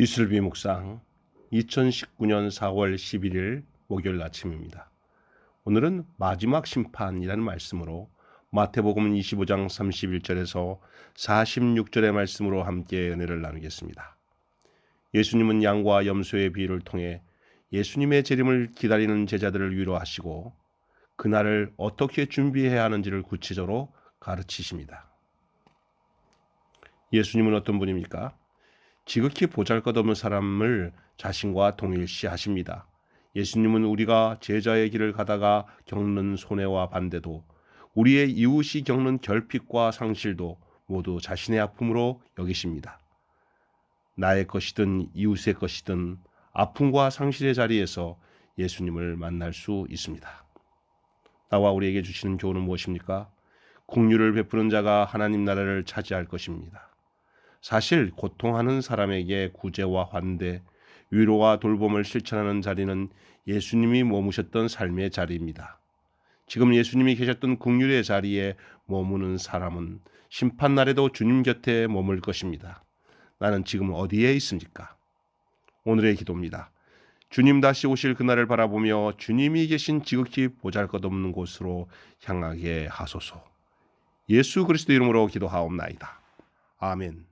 이슬비 묵상 2019년 4월 11일 목요일 아침입니다. 오늘은 마지막 심판이라는 말씀으로 마태복음 25장 31절에서 46절의 말씀으로 함께 은혜를 나누겠습니다. 예수님은 양과 염소의 비유를 통해 예수님의 재림을 기다리는 제자들을 위로하시고 그날을 어떻게 준비해야 하는지를 구체적으로 가르치십니다. 예수님은 어떤 분입니까? 지극히 보잘것없는 사람을 자신과 동일시하십니다. 예수님은 우리가 제자의 길을 가다가 겪는 손해와 반대도 우리의 이웃이 겪는 결핍과 상실도 모두 자신의 아픔으로 여기십니다. 나의 것이든 이웃의 것이든 아픔과 상실의 자리에서 예수님을 만날 수 있습니다. 나와 우리에게 주시는 교훈은 무엇입니까? 국류를 베푸는 자가 하나님 나라를 차지할 것입니다. 사실 고통하는 사람에게 구제와 환대, 위로와 돌봄을 실천하는 자리는 예수님이 머무셨던 삶의 자리입니다. 지금 예수님이 계셨던 국률의 자리에 머무는 사람은 심판 날에도 주님 곁에 머물 것입니다. 나는 지금 어디에 있습니까? 오늘의 기도입니다. 주님 다시 오실 그날을 바라보며 주님이 계신 지극히 보잘것없는 곳으로 향하게 하소서. 예수 그리스도 이름으로 기도하옵나이다. 아멘.